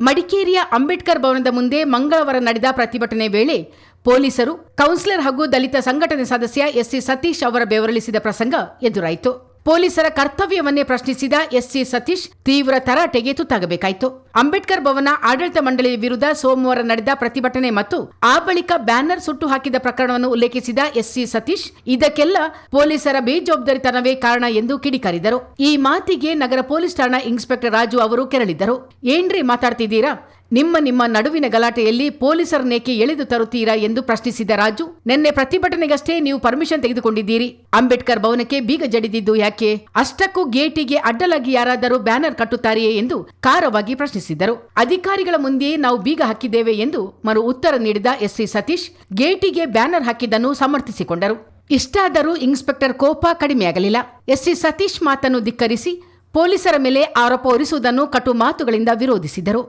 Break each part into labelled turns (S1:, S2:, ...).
S1: ಮಡಿಕೇರಿಯ ಅಂಬೇಡ್ಕರ್ ಭವನದ ಮುಂದೆ ಮಂಗಳವಾರ ನಡೆದ ಪ್ರತಿಭಟನೆ ವೇಳೆ ಪೊಲೀಸರು, ಕೌನ್ಸಿಲರ್ ಹಾಗೂ ದಲಿತ ಸಂಘಟನೆ ಸದಸ್ಯ ಎಸ್ಸಿ ಸತೀಶ್ ಅವರ ಬೆವರಳಿಸಿದ ಪ್ರಸಂಗ ಎದುರಾಯಿತು. ಪೊಲೀಸರ ಕರ್ತವ್ಯವನ್ನೇ ಪ್ರಶ್ನಿಸಿದ ಎಸ್ಸಿ ಸತೀಶ್ ತೀವ್ರ ತರಾಟೆಗೆ ತುತ್ತಾಗಬೇಕಾಯಿತು. ಅಂಬೇಡ್ಕರ್ ಭವನ ಆಡಳಿತ ಮಂಡಳಿಯ ವಿರುದ್ಧ ಸೋಮವಾರ ನಡೆದ ಪ್ರತಿಭಟನೆ ಮತ್ತು ಆ ಬಳಿಕ ಬ್ಯಾನರ್ ಸುಟ್ಟು ಹಾಕಿದ ಪ್ರಕರಣವನ್ನು ಉಲ್ಲೇಖಿಸಿದ ಎಸ್ಸಿ ಸತೀಶ್, ಇದಕ್ಕೆಲ್ಲ ಪೊಲೀಸರ ಬೇಜವಾಬ್ದಾರಿತನವೇ ಕಾರಣ ಎಂದು ಕಿಡಿಕಾರಿದರು. ಈ ಮಾತಿಗೆ ನಗರ ಪೊಲೀಸ್ ಠಾಣಾ ಇನ್ಸ್ಪೆಕ್ಟರ್ ರಾಜು ಅವರು ಕೆರಳಿದರು ಏನ್ರಿ ಮಾತಾಡ್ತಿದ್ದೀರಾ? ನಿಮ್ಮ ನಿಮ್ಮ ನಡುವಿನ ಗಲಾಟೆಯಲ್ಲಿ ಪೊಲೀಸರನ್ನೇಕೆ ಎಳೆದು ತರುತ್ತೀರಾ ಎಂದು ಪ್ರಶ್ನಿಸಿದ ರಾಜು, ನಿನ್ನೆ ಪ್ರತಿಭಟನೆಗಷ್ಟೇ ನೀವು ಪರ್ಮಿಷನ್ ತೆಗೆದುಕೊಂಡಿದ್ದೀರಿ. ಅಂಬೇಡ್ಕರ್ ಭವನಕ್ಕೆ ಬೀಗ ಜಡಿದಿದ್ದು ಯಾಕೆ? ಅಷ್ಟಕ್ಕೂ ಗೇಟಿಗೆ ಅಡ್ಡಲಾಗಿ ಯಾರಾದರೂ ಬ್ಯಾನರ್ ಕಟ್ಟುತ್ತಾರೆಯೇ ಎಂದು ಖಾರವಾಗಿ ಪ್ರಶ್ನಿಸಿದರು. ಅಧಿಕಾರಿಗಳ ಮುಂದೆಯೇ ನಾವು ಬೀಗ ಹಾಕಿದ್ದೇವೆ ಎಂದು ಮರು ಉತ್ತರ ನೀಡಿದ ಎಸ್ಸಿ ಸತೀಶ್, ಗೇಟಿಗೆ ಬ್ಯಾನರ್ ಹಾಕಿದ್ದನ್ನು ಸಮರ್ಥಿಸಿಕೊಂಡರು. ಇಷ್ಟಾದರೂ ಇನ್ಸ್ಪೆಕ್ಟರ್ ಕೋಪ ಕಡಿಮೆಯಾಗಲಿಲ್ಲ. ಎಸ್ಸಿ ಸತೀಶ್ ಮಾತನ್ನು ಧಿಕ್ಕರಿಸಿ ಪೊಲೀಸರ ಮೇಲೆ ಆರೋಪ ಹೊರಿಸುವುದನ್ನು ಕಟು ಮಾತುಗಳಿಂದ ವಿರೋಧಿಸಿದರು?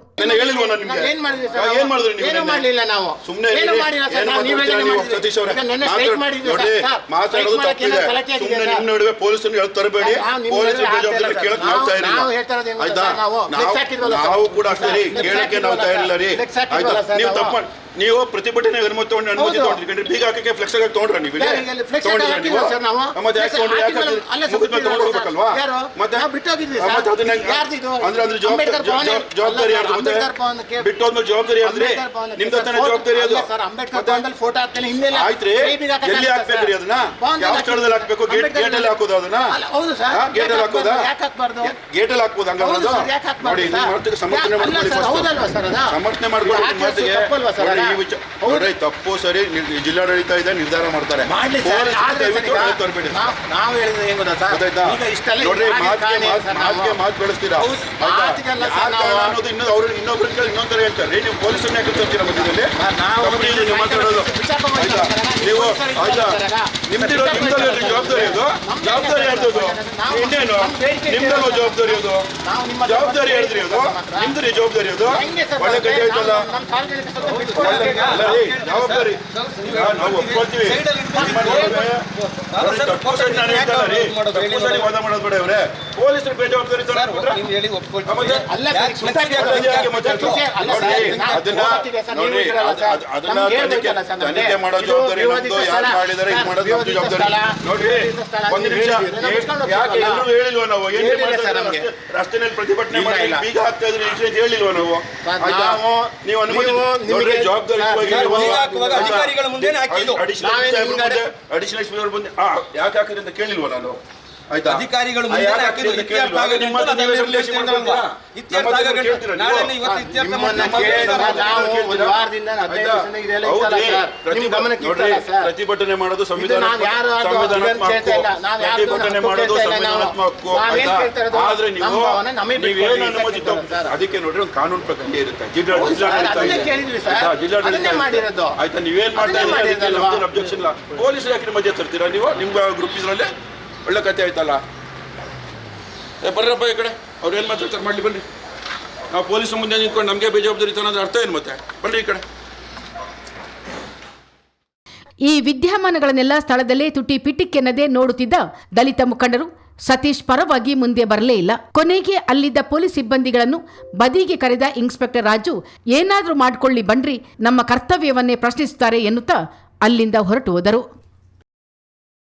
S2: ನಾವು
S3: ಪೊಲೀಸರು ಕೂಡ ಅಷ್ಟೇ ರೀ. ಕೇಳಕ್ಕೆ ನಾವು
S2: ಹಾಕಿದ್ವಲ್ಲ
S3: ತಯಾರಿಲ್ಲ ರೀ. ಆಯ್ತಾ? ನೀವು. ತಪ್ಪು ನೀವು ಪ್ರತಿಭಟನೆ ಅನುಮತಿ ತಗೊಂಡು ಅನುಮತಿ
S2: ಹೌದು.
S3: ತಗೊಂಡ್ರಿ ಬೀಗ ಹಾಕಕ್ಕೆ ಫ್ಲೆಕ್ಸ್ ತಗೊಂಡ್ರ ನೀವು ಇಲ್ಲಿ?
S2: ಇಲ್ಲಿ.
S3: ಮತ್ತೆ ಯಾಕೆ ತಗೊಂಡ್ರಿ?
S2: ಅಲ್ಲೇ
S3: ತಗೊಂಡು ಹೋಗ್ಬೇಕಲ್ವಾ? ಮತ್ತೆ. ಮತ್ತೆ ಅದನ್ನ? ಅಂದ್ರೆ ಅದ್ರ ಜವಾಬ್ದಾರಿ ಜವಾಬ್ದಾರಿ
S2: ಅಲ್ಲ
S3: ಯಾರ್ದು
S2: ಸರ್,
S3: ಮತ್ತೆ?
S2: ಅಂಬೇಡ್ಕರ್ ಭವನಕ್ಕೆ-
S3: ಬಿಟ್ಟು ಹೋದ್ಮೇಲೆ ಜವಾಬ್ದಾರಿ ಯಾರ್ದ್ರಿ ನಿಮ್ದು ತಾನೇ ಜವಾಬ್ದಾರಿ ಅದು
S2: ಅಲ್ಲ ಅಂಬೇಡ್ಕರ್? ಫೋಟೋ ಹಾಕ್ತೇನೆ
S3: ಆಯ್ತ್ರಿ
S2: ಬೀಗ
S3: ಎಲ್ಲಿ ಹಾಕ್ಬೇಕ್ರಿ ಅದನ್ನ ಯಾವ ಸ್ಥಳದಲ್ಲಿ ಹಾಕ್ಬೇಕು ಗೇಟ್
S2: ಗೇಟ್
S3: ಗೇಟಲ್ಲಿ ಹಾಕೋದು ಅದನ್ನ
S2: ಅಲ್ಲ,
S3: ಹಾಕೋದಾ
S2: ಹಾಕ್ಬಾರ್ದು? ಯಾಕೆ ಹಾಕ್ಬಾರ್ದು?
S3: ಗೇಟಲ್ಲಿ ಹಾಕ್ಬೋದು ಹಂಗಾದ್ರೆ ನೋಡಿ ನಿಮ್ಮ? ಸಮರ್ಥನೆ
S2: ಅಲ್ಲ
S3: ಮಾಡ್ಕೊಳ್ಳಿ? ಸಮರ್ಥನೆ ಮಾಡ್ಕೊಳ್ಳಿ
S2: ಇದು
S3: ನಿಮ್ಮ ಮಾತಿಗೆ ಈ ವಿಚಾರ. ತಪ್ಪು ಸರಿ ನಿರ್- ಜಿಲ್ಲಾಡಳಿತ ಇದೆ ನಿರ್ಧಾರ ಮಾಡ್ತಾರೆ
S2: ಮಾಡ್ಲಿ ಸರ್,
S3: ಪೊಲೀಸರು
S2: ಆದ್ರೆ ಸರ್
S3: ದಯವಿಟ್ಟು
S2: ಈಗ
S3: ಎಳೆ ತರಬೇಡಿ
S2: ನಾವು- ನಾವು ಹೇಳಿದ್ರೆ ಏನ್ ಗೊತ್ತಾ ಸರ್?
S3: ಗೊತ್ತಾಯ್ತಾ
S2: ಈಗ ಇಷ್ಟೆಲ್ಲ
S3: ನೋಡ್ರಿ
S2: ಮಾಡಿದ
S3: ಮಾತಿಗೆ
S2: ಕಾರಣ
S3: ಮಾತು
S2: ಸರ್ ನಾವು-
S3: ಮಾತಿಗೆ ಮಾತು ಬೆಳೆಸ್ತೀರಾ
S2: ಹೌದು,
S3: ಆಯ್ತಾ?
S2: ಮಾತಿಗೆಲ್ಲ ಸರ್
S3: ಯಾರ್
S2: ನಾವು-
S3: ಅನ್ನೋದು ಇನ್ನೊಂದು ಅವ್ರು ಇನ್ನೊಬ್ರ ಕೇಳಿ ಇನ್ನೊಂದ್ ತರ ಹೇಳ್ತಾರೆ ನೀವು ಪೊಲೀಸರನ್ನ ಯಾಕೆ ತರ್ತೀರಾ ಮಧ್ಯದಲ್ಲಿ
S2: ಸರ್, ನಾವು
S3: ತಪ್ಪು ಇದೆ ನೀವು ಮಾತಾಡೋದು
S2: ವಿಚಾರ ಮಾಡ್ತೀವಿ
S3: ಆಯ್ತಾ
S2: ಸರ್, ನಾವು
S3: ನೀವು
S2: ಪೊಲೀಸರಿಗೆ
S3: ಆಯ್ತಾ
S2: ಸರ್,
S3: ನಿಮ್ದಿರೋ ನಿಮ್ದಲ್ಲಿ ಜವಾಬ್ದಾರಿ ಅದು
S2: ನಮ್ದು
S3: ಜವಾಬ್ದಾರಿ ಯಾರ್ದು ಅದು ಇನ್ನೇನು ನಿಮ್ದಲ್ವ ಜವಾಬ್ದಾರಿ ಅದು ಜವಾಬ್ದಾರಿ ಹೇಳಿದ್ರಿ ಅದು ನಿಮ್ದ್ರಿ. ಜವಾಬ್ದಾರಿ ಅದು ಒಳ್ಳೆ ಕೈ ಆಯ್ತಲ್ಲ? ಜವಾಬ್ದಾರಿ. ನಾವು ಒಪ್ಕೊಳ್ತೀವಿ. ನಿಮ್ಮ ನಡುವೆ ನೋಡಿ, ತಪ್ಪು ಸರಿ ನಾನು ಹೇಳ್ತಲ್ಲ ರೀ. ತಪ್ಪು ಸರಿ ವಾದ ಮಾಡೋದು ಬೇಡ ಇವ್ರೆ ಪೊಲೀಸರು ಬೇಜವಾಬ್ದಾರಿ ಅದನ್ನ ತನಿಖೆ ಮಾಡೋ ಜವಾಬ್ದಾರಿ ಯಾರು ಮಾಡಿದಾರೆ ಇದು ಮಾಡೋದು ಜವಾಬ್ದಾರಿ. ನೋಡ್ರಿ ಒಂದು ನಿಮಿಷ. ಯಾಕೆ? ಎಲ್ಲರೂ ಹೇಳಿಲ್ವ ನಾವು?
S2: ಹೇಳಿಲ್ಲ
S3: ನಮಗೆ
S2: ಸರ್ ನಮ್ಗೆ.
S3: ರಸ್ತೆ- ರಸ್ತೆನಲ್ಲಿ ಪ್ರತಿಭಟನೆ ಮಾಡಿ ಬೀಗ ಹಾಕ್ತಾ ಇದ್ರಿ ಹೇಳಿಲ್ವ ನಾವು?
S2: ನಾವು-
S3: ನೀವು ಅನುಮತಿ
S2: ನಿಮಗೆ-
S4: ಹಾಕಿದ್ದು.
S3: ಅಡಿಷನಲ್ ಮುಂದೆ ಯಾಕೆ ಹಾಕಿದ್ರೆ ಅಂತ ಕೇಳಿಲ್ವ ನಾನು? ಆಯ್ತಾ
S4: ಅಧಿಕಾರಿಗಳು
S3: ಆ,
S4: ಮುಂದೆ
S3: ಯಾಕೆ
S4: ಹಾಕಿದ್ದು
S3: ಹಾಕಿದ್ರೆ
S4: ಇತ್ಯರ್ಥ
S3: ಕೇಳಿಲ್ವಾ?
S4: ಆಗಲಿ
S3: ನಿಮ್ಮ
S4: ಅಂತ
S3: ಮಾತನ್ನ
S4: ನಾವು
S3: ನಿರ್ಲಕ್ಷ್ಯ
S4: ಹೇಳ್ತಿದ್ದಲ್ವಾ?
S3: ಮಾಡ್ತೀರಾ?
S4: ಇತ್ಯರ್ಥ
S3: ನಮ್ಮ ಮಾತನ್ನ
S4: ಆಗಲಿ.
S3: ಕೇಳ್ತೀರಾ ನೀವು?
S4: ಇವತ್ತು ಇತ್ಯರ್ಥ
S2: ನಿಮ್ಮನ್ನ
S4: ಮಾಡ್ತೀವಿ.
S2: ಕೇಳಿದ್ರೆ ನಾವು ಒಂದು ವಾರದಿಂದ ಹದಿನೈದು
S3: ಆಯ್ತಾ?
S2: ದಿವಸದಿಂದ ಇದೆಲ್ಲ ಇತ್ತಲ್ಲ
S3: ಹೌದ್ರಿ.
S2: ಸರ್.
S3: ಪ್ರತಿ-
S2: ನಿಮ್ಮ ಗಮನಕ್ಕೆ
S3: ನೋಡ್ರಿ,
S2: ಇತ್ತಲ್ಲ ಸರ್.
S3: ಪ್ರತಿಭಟನೆ ಮಾಡೋದು ಸಂವಿಧಾನ
S2: ನಾವು ಯಾರು ಅದು
S3: ಸಂವಿಧಾನಾತ್ಮಕ
S2: ಅದನ್ನ ಕೇಳ್ತಾ ಇಲ್ಲ. ನಾವು ಯಾರ್ದು
S3: ಪ್ರತಿಭಟನೆ ಮಾಡೋದು
S2: ಕೇಳ್ತಾ ಇಲ್ಲ
S3: ಸಂವಿಧಾನಾತ್ಮಕ ಹಕ್ಕು
S2: ನಾವೇನ್
S3: ಆಯ್ತಾ?
S2: ಕೇಳ್ತಾ ಇರೋದು?
S3: ಆದ್ರೆ ನೀವು
S2: ನಮ್ಮ ಭಾವನೆ ನಮಗೆ
S3: ನೀವೇನು
S2: ಬಿಟ್ಕೊಡಿ
S3: ಅನುಮತಿ
S2: ಅಂತ
S3: ತಗೊ- ಅದಕ್ಕೆ ನೋಡ್ರಿ ಒಂದು ಕಾನೂನು ಪ್ರಕ್ರಿಯೆ ಇರುತ್ತೆ ಜಿಲ್ಲಾ
S2: ಹೌದು ಸರ್,
S3: ಜಿಲ್ಲಾಡಳಿತ
S2: ಅದನ್ನೇ
S3: ಇದೆ.
S2: ಕೇಳಿದ್ವಿ ಸರ್.
S3: ಆಯ್ತಾ? ಜಿಲ್ಲಾಡಳಿತ
S2: ಅದನ್ನೇ
S3: ಇದೆ.
S2: ಮಾಡಿರೋದು.
S3: ಆಯ್ತಾ ನೀವೇನ್ ಮಾಡ್ತಾ
S2: ಅದನ್ನೇ
S3: ಇದ್ದೀರಿ ಅದಕ್ಕೆ
S2: ಮಾಡಿರೋದಲ್ವಾ?
S3: ನಮ್ದೇನು ಅಬ್ಜೆಕ್ಷನ್ ಇಲ್ಲ ಪೊಲೀಸ್ ಯಾಕೆ ಮಧ್ಯೆ ತರ್ತೀರಾ ನೀವು ನಿಮ್ಮ ಗ್ರೂಪ್ ಇದ್ರಲ್ಲಿ ಒಳ್ಳೆ ಕತೆ ಆಯ್ತಲ್ಲ. ಏ ಬರ್ರಪ್ಪ ಈ ಕಡೆ. ಅವ್ರು ಏನು ಮಾತಾಡ್ತಾರೆ? ಮಾಡಲಿ ಬನ್ನಿ. ನಾವು ಪೊಲೀಸ್ ಮುಂದೆ ನಿಂತ್ಕೊಂಡು ನಮಗೆ ಬೇಜವಾಬ್ದಾರಿ ಅನ್ನೋದ್ರ ಅರ್ಥ ಏನು ಮತ್ತೆ? ಬನ್ನಿ ಈ ಕಡೆ.
S1: ಈ ವಿದ್ಯಮಾನಗಳನ್ನೆಲ್ಲ ಸ್ಥಳದಲ್ಲೇ ತುಟಿ ಪಿಟಿಕ್ಕೆನ್ನದೆ ನೋಡುತ್ತಿದ್ದ ದಲಿತ ಮುಖಂಡರು ಸತೀಶ್ ಪರವಾಗಿ ಮುಂದೆ ಬರಲೇ ಇಲ್ಲ. ಕೊನೆಗೆ ಅಲ್ಲಿದ್ದ ಪೊಲೀಸ್ ಸಿಬ್ಬಂದಿಗಳನ್ನು ಬದಿಗೆ ಕರೆದ ಇನ್ಸ್ಪೆಕ್ಟರ್ ರಾಜು, ಏನಾದರೂ ಮಾಡ್ಕೊಳ್ಳಿ ಬನ್ರಿ, ನಮ್ಮ ಕರ್ತವ್ಯವನ್ನೇ ಪ್ರಶ್ನಿಸುತ್ತಾರೆ ಎನ್ನುತ್ತಾ ಅಲ್ಲಿಂದ ಹೊರಟು ಹೋದರು.